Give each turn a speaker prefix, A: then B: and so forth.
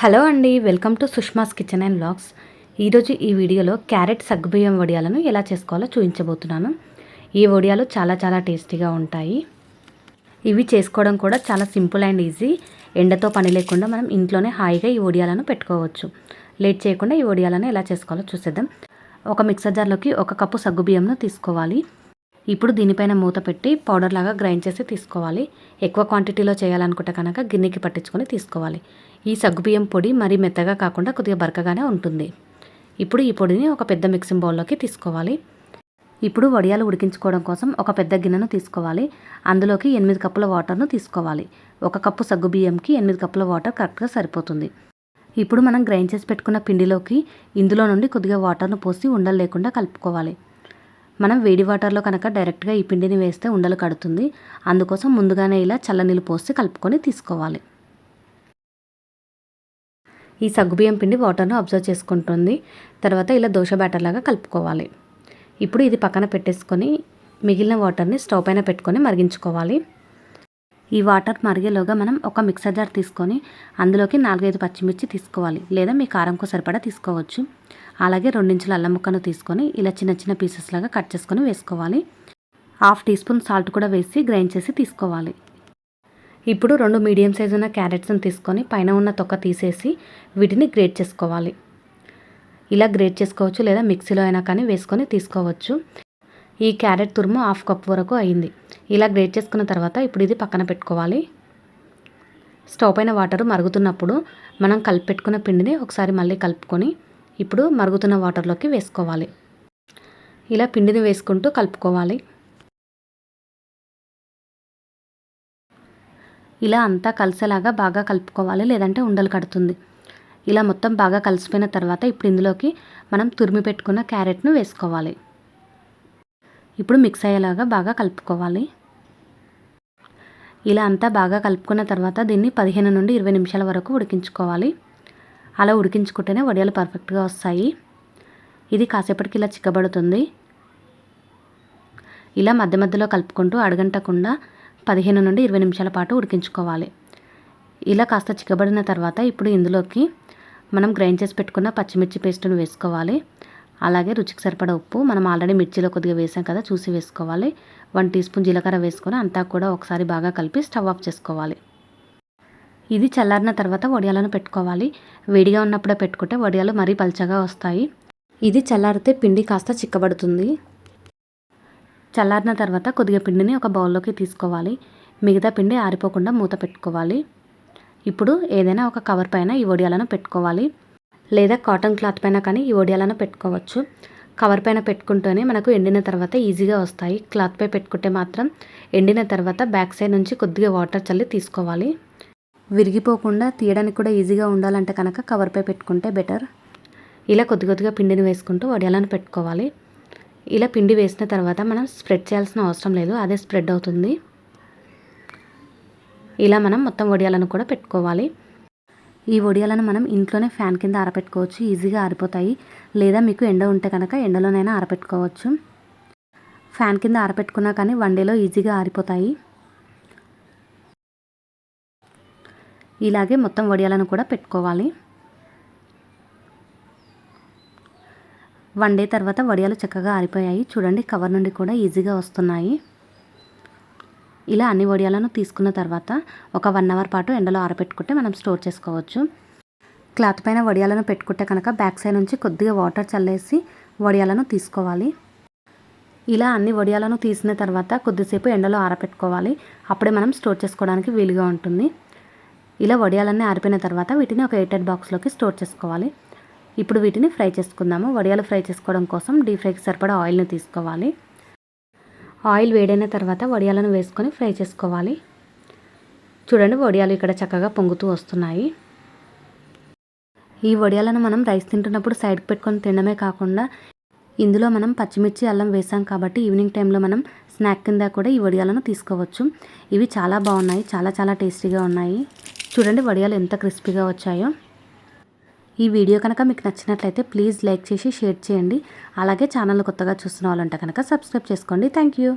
A: Hello అండి welcome to Sushma's kitchen and blogs ఈరోజు ఈ వీడియోలో క్యారెట్ సగ్గుబియ్యం వడియాలను ఎలా చేసుకోవాలో చూపించబోతున్నాను. ఈ వడియాలు చాలా చాలా టేస్టీగా ఉంటాయి. ఇవి చేసుకోవడం కూడా చాలా సింపుల్ అండ్ ఈజీ. ఎండతో పని లేకుండా మనం ఇంట్లోనే హాయిగా ఈ వడియాలను పెట్టుకోవచ్చు. లేట్ చేయకుండా ఈ వడియాలను ఎలా చేసుకోవాలో చూసేద్దాం. ఒక మిక్సర్ జార్లోకి ఒక కప్పు సగ్గుబియ్యంను తీసుకోవాలి. ఇప్పుడు దీనిపైన మూత పెట్టి పౌడర్ లాగా గ్రైండ్ చేసి తీసుకోవాలి. ఎక్కువ క్వాంటిటీలో చేయాలనుకుంటే కనుక గిన్నెకి పట్టించుకొని తీసుకోవాలి. ఈ సగ్గుబియ్యం పొడి మరీ మెత్తగా కాకుండా కొద్దిగా బరకగానే ఉంటుంది. ఇప్పుడు ఈ పొడిని ఒక పెద్ద మిక్సింగ్ బౌల్లోకి తీసుకోవాలి. ఇప్పుడు వడియాలు ఉడికించుకోవడం కోసం ఒక పెద్ద గిన్నెను తీసుకోవాలి. అందులోకి ఎనిమిది కప్పుల వాటర్ను తీసుకోవాలి. ఒక కప్పు సగ్గుబియ్యంకి ఎనిమిది కప్పుల వాటర్ కరెక్ట్గా సరిపోతుంది. ఇప్పుడు మనం గ్రైండ్ చేసి పెట్టుకున్న పిండిలోకి ఇందులో నుండి కొద్దిగా వాటర్ను పోసి ఉండలు లేకుండా కలుపుకోవాలి. మనం వేడి వాటర్లో కనుక డైరెక్ట్గా ఈ పిండిని వేస్తే ఉండలు కడుతుంది. అందుకోసం ముందుగానే ఇలా చల్లనీళ్ళు పోసి కలుపుకొని తీసుకోవాలి. ఈ సగ్గుబియ్యం పిండి వాటర్ను అబ్జర్వ్ చేసుకుంటుంది. తర్వాత ఇలా దోశ బ్యాటర్ లాగా కలుపుకోవాలి. ఇప్పుడు ఇది పక్కన పెట్టేసుకొని మిగిలిన వాటర్ని స్టవ్ పైన పెట్టుకొని మరిగించుకోవాలి. ఈ వాటర్ మరిగేలోగా మనం ఒక మిక్సర్ జార్ తీసుకొని అందులోకి నాలుగైదు పచ్చిమిర్చి తీసుకోవాలి లేదా మీ కారంకు సరిపడా తీసుకోవచ్చు. అలాగే రెండించుల అల్లం ముక్కను తీసుకొని ఇలా చిన్న చిన్న పీసెస్ లాగా కట్ చేసుకొని వేసుకోవాలి. హాఫ్ టీ స్పూన్ సాల్ట్ కూడా వేసి గ్రైండ్ చేసి తీసుకోవాలి. ఇప్పుడు రెండు మీడియం సైజు ఉన్న క్యారెట్స్ని తీసుకొని పైన ఉన్న తొక్క తీసేసి వీటిని గ్రేట్ చేసుకోవాలి. ఇలా గ్రేట్ చేసుకోవచ్చు లేదా మిక్సీలో అయినా కానీ వేసుకొని తీసుకోవచ్చు. ఈ క్యారెట్ తురుము హాఫ్ కప్ వరకు అయింది. ఇలా గ్రేట్ చేసుకున్న తర్వాత ఇప్పుడు ఇది పక్కన పెట్టుకోవాలి. స్టవ్ పైన వాటర్ మరుగుతున్నప్పుడు మనం కలిపి పెట్టుకున్న పిండిని ఒకసారి మళ్ళీ కలుపుకొని ఇప్పుడు మరుగుతున్న వాటర్లోకి వేసుకోవాలి. ఇలా పిండిని వేసుకుంటూ కలుపుకోవాలి. ఇలా అంతా కలిసేలాగా బాగా కలుపుకోవాలి లేదంటే ఉండలు కడుతుంది. ఇలా మొత్తం బాగా కలిసిపోయిన తర్వాత ఇప్పుడు ఇందులోకి మనం తురిమి పెట్టుకున్న క్యారెట్ను వేసుకోవాలి. ఇప్పుడు మిక్స్ అయ్యేలాగా బాగా కలుపుకోవాలి. ఇలా అంతా బాగా కలుపుకున్న తర్వాత దీన్ని పదిహేను నుండి ఇరవై నిమిషాల వరకు ఉడికించుకోవాలి. అలా ఉడికించుకుంటేనే వడియాలు పర్ఫెక్ట్గా వస్తాయి. ఇది కాసేపటికి ఇలా చిక్కబడుతుంది. ఇలా మధ్య మధ్యలో కలుపుకుంటూ అడగంటకుండా పదిహేను నుండి ఇరవై నిమిషాల పాటు ఉడికించుకోవాలి. ఇలా కాస్త చిక్కబడిన తర్వాత ఇప్పుడు ఇందులోకి మనం గ్రైండ్ చేసి పెట్టుకున్న పచ్చిమిర్చి పేస్ట్ను వేసుకోవాలి. అలాగే రుచికి సరిపడ ఉప్పు మనం ఆల్రెడీ మిర్చిలో కొద్దిగా వేసాం కదా చూసి వేసుకోవాలి. వన్ టీ స్పూన్ జీలకర్ర వేసుకొని అంతా కూడా ఒకసారి బాగా కలిపి స్టవ్ ఆఫ్ చేసుకోవాలి. ఇది చల్లారిన తర్వాత వడియాలను పెట్టుకోవాలి. వేడిగా ఉన్నప్పుడే పెట్టుకుంటే వడియాలు మరీ పల్చగా వస్తాయి. ఇది చల్లారితే పిండి కాస్త చిక్కబడుతుంది. చల్లారిన తర్వాత కొద్దిగా పిండిని ఒక బౌల్లోకి తీసుకోవాలి. మిగతా పిండి ఆరిపోకుండా మూత పెట్టుకోవాలి. ఇప్పుడు ఏదైనా ఒక కవర్ పైన ఈ వడియాలను పెట్టుకోవాలి. లేదా కాటన్ క్లాత్ పైన కానీ ఈ వడియాలను పెట్టుకోవచ్చు. కవర్ పైన పెట్టుకుంటూనే మనకు ఎండిన తర్వాత ఈజీగా వస్తాయి. క్లాత్పై పెట్టుకుంటే మాత్రం ఎండిన తర్వాత బ్యాక్ సైడ్ నుంచి కొద్దిగా వాటర్ చల్లి తీసుకోవాలి. విరిగిపోకుండా తీయడానికి కూడా ఈజీగా ఉండాలంటే కనుక కవర్పై పెట్టుకుంటే బెటర్. ఇలా కొద్ది కొద్దిగా పిండిని వేసుకుంటూ వడియాలను పెట్టుకోవాలి. ఇలా పిండి వేసిన తర్వాత మనం స్ప్రెడ్ చేయాల్సిన అవసరం లేదు. అదే స్ప్రెడ్ అవుతుంది. ఇలా మనం మొత్తం వడియాలను కూడా పెట్టుకోవాలి. ఈ వడియాలను మనం ఇంట్లోనే ఫ్యాన్ కింద ఆరపెట్టుకోవచ్చు. ఈజీగా ఆరిపోతాయి. లేదా మీకు ఎండ ఉంటే కనుక ఎండలోనైనా ఆరపెట్టుకోవచ్చు. ఫ్యాన్ కింద ఆరపెట్టుకున్నా కానీ వన్ డేలో ఈజీగా ఆరిపోతాయి. ఇలాగే మొత్తం వడియాలను కూడా పెట్టుకోవాలి. వన్ డే తర్వాత వడియాలు చక్కగా ఆరిపోయాయి. చూడండి కవర్ నుండి కూడా ఈజీగా వస్తున్నాయి. ఇలా అన్ని వడియాలను తీసుకున్న తర్వాత ఒక వన్ అవర్ పాటు ఎండలో ఆరబెట్టుకుంటే మనం స్టోర్ చేసుకోవచ్చు. క్లాత్ పైన వడియాలను పెట్టుకుంటే కనుక బ్యాక్ సైడ్ నుంచి కొద్దిగా వాటర్ చల్లేసి వడియాలను తీసుకోవాలి. ఇలా అన్ని వడియాలను తీసిన తర్వాత కొద్దిసేపు ఎండలో ఆరబెట్టుకోవాలి. అప్పుడే మనం స్టోర్ చేసుకోవడానికి వీలుగా ఉంటుంది. ఇలా వడియాలన్నీ ఆరిపోయిన తర్వాత వీటిని ఒక ఎయిటెడ్ బాక్స్లోకి స్టోర్ చేసుకోవాలి. ఇప్పుడు వీటిని ఫ్రై చేసుకుందాము. వడియాలు ఫ్రై చేసుకోవడం కోసం డీప్ ఫ్రైకి సరిపడా ఆయిల్ని తీసుకోవాలి. ఆయిల్ వేడైన తర్వాత వడియాలను వేసుకొని ఫ్రై చేసుకోవాలి. చూడండి వడియాలు ఇక్కడ చక్కగా పొంగుతూ వస్తున్నాయి. ఈ వడియాలను మనం రైస్ తింటున్నప్పుడు సైడ్కి పెట్టుకొని తినడమే కాకుండా ఇందులో మనం పచ్చిమిర్చి అల్లం వేసాం కాబట్టి ఈవినింగ్ టైంలో మనం స్నాక్ కింద కూడా ఈ వడియాలను తీసుకోవచ్చు. ఇవి చాలా బాగున్నాయి చాలా చాలా టేస్టీగా ఉన్నాయి. చూడండి వడియాలు ఎంత క్రిస్పీగా వచ్చాయో. ఈ వీడియో కనుక మీకు నచ్చినట్లయితే ప్లీజ్ లైక్ చేసి షేర్ చేయండి. అలాగే ఛానల్ కొత్తగా చూస్తున్న వాళ్ళంటే కనుక సబ్స్క్రైబ్ చేసుకోండి. Thank you.